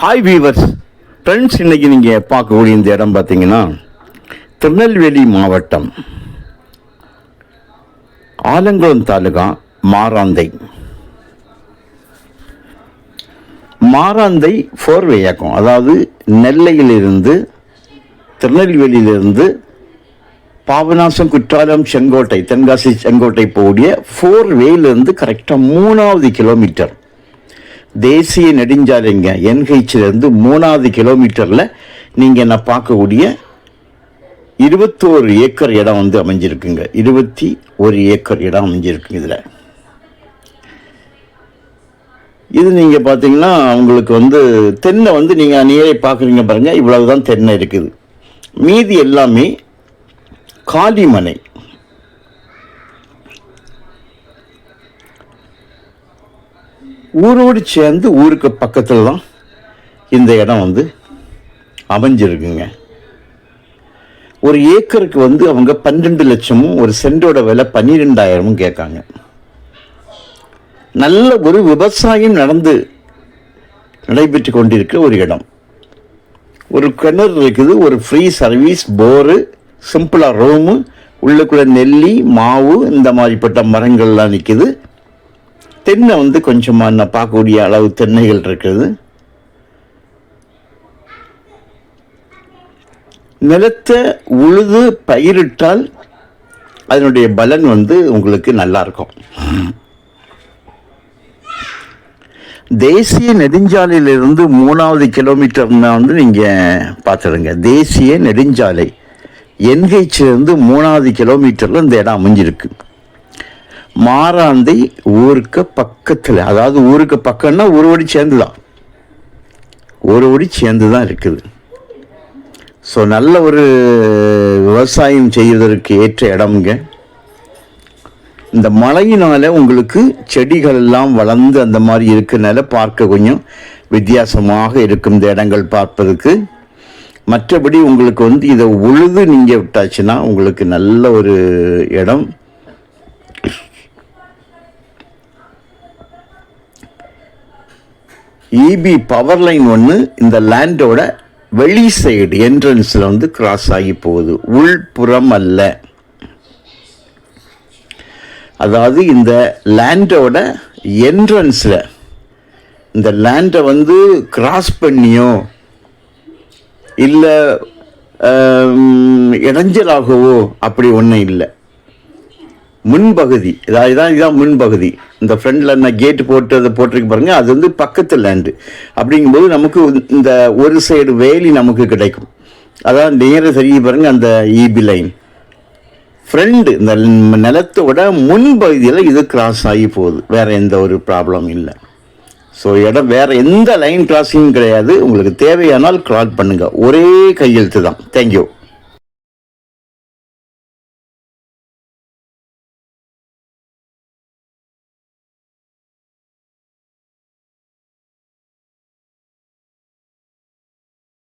Hi viewers friends இன்னைக்கு நீங்கள் பார்க்கக்கூடிய இந்த இடம் பார்த்தீங்கன்னா திருநெல்வேலி மாவட்டம் ஆலங்குளம் தாலுகா மாராந்தை மாராந்தை ஃபோர்வே இயக்கம். அதாவது நெல்லையிலிருந்து திருநெல்வேலியிலிருந்து பாபநாசம் குற்றாலம் செங்கோட்டை தென்காசி செங்கோட்டை போடிய ஃபோர் வேலேருந்து கரெக்டாக மூணாவது கிலோமீட்டர் தேசிய நெடுஞ்சாலைங்க என்ஹெச்லேருந்து மூணாவது கிலோமீட்டரில் நீங்கள் நான் பார்க்கக்கூடிய இருபத்தோரு ஏக்கர் இடம் வந்து அமைஞ்சிருக்குங்க. இருபத்தி ஒரு ஏக்கர் இடம் அமைஞ்சிருக்குங்க இதில். இது நீங்கள் பார்த்தீங்கன்னா உங்களுக்கு வந்து தென்னை வந்து நீங்கள் நீரே பார்க்குறீங்க பாருங்கள் இவ்வளவு தான் தென்னை இருக்குது. மீதி எல்லாமே காளிமனை. ஊரோடு சேர்ந்து ஊருக்கு பக்கத்தில் தான் இந்த இடம் வந்து அமைஞ்சிருக்குங்க. ஒரு ஏக்கருக்கு வந்து அவங்க பன்னெண்டு லட்சமும் ஒரு சென்டோட விலை பன்னிரெண்டாயிரமும் கேட்காங்க. நல்ல ஒரு விவசாயம் நடந்து நடைபெற்று கொண்டிருக்கிற ஒரு இடம். ஒரு கிணறு இருக்குது ஒரு ஃப்ரீ சர்வீஸ் போரு சிம்பிளாக ரூமு உள்ளுக்குள்ள நெல்லி மாவு இந்த மாதிரிப்பட்ட மரங்கள்லாம் நிற்கிது தென்னை வந்து கொஞ்சமாக நான் பார்க்கக்கூடிய அளவு தென்னைகள் இருக்குது. நிலத்தை உழுது பயிரிட்டால் அதனுடைய பலன் வந்து உங்களுக்கு நல்லா இருக்கும் தேசிய நெடுஞ்சாலையிலிருந்து மூணாவது கிலோமீட்டர்னா வந்து நீங்கள் பார்த்துடுங்க. தேசிய நெடுஞ்சாலை. என்ஹெச்லேருந்து மூணாவது கிலோமீட்டரில் இந்த இடம் அமைஞ்சிருக்கு. மாராந்தை ஊருக்கு பக்கத்தில் அதாவது ஊருக்கு பக்கம்னா ஒரு ஒடி சேர்ந்து தான் ஒரு ஒடி சேர்ந்து தான் இருக்குது. ஸோ நல்ல ஒரு விவசாயம் செய்வதற்கு ஏற்ற இடம்ங்க. இந்த மழையினால் உங்களுக்கு செடிகள் எல்லாம் வளர்ந்து அந்த மாதிரி இருக்கிறனால பார்க்க கொஞ்சம் வித்தியாசமாக இருக்கும் இந்த இடங்கள் பார்ப்பதற்கு. மற்றபடி உங்களுக்கு வந்து இதை உழுது நீங்கள் விட்டாச்சுன்னா உங்களுக்கு நல்ல ஒரு இடம். இபி பவர் லைன் ஒன்று இந்த லேண்டோட வெளி சைடு என்ட்ரன்ஸில் வந்து கிராஸ் ஆகி போகுது. உள்புறம் அல்ல. அதாவது இந்த லேண்டோட என்ட்ரன்ஸில் இந்த லேண்டை வந்து கிராஸ் பண்ணியோ இல்லை இடைஞ்சலாகவோ அப்படி ஒன்றும் இல்லை. முன்பகுதி. இதான் இதான் இதுதான் முன்பகுதி. இந்த ஃப்ரண்டில் என்ன கேட்டு போட்டு அதை போட்டிருக்கு பாருங்கள் அது வந்து பக்கத்து லேண்டு அப்படிங்கும்போது நமக்கு இந்த ஒரு சைடு வேலி நமக்கு கிடைக்கும். அதான் நேராக சரி பாருங்கள் அந்த இபி லைன் ஃப்ரெண்டு இந்த நிலத்தோட முன்பகுதியில் இது கிராஸ் ஆகி போகுது. வேறு எந்த ஒரு ப்ராப்ளம் இல்லை. ஸோ இடம் வேறு எந்த லைன் கிராஸிங்கும் கிடையாது. உங்களுக்கு தேவையானால் கால் பண்ணுங்கள் ஒரே கையெழுத்து தான். தேங்க்யூ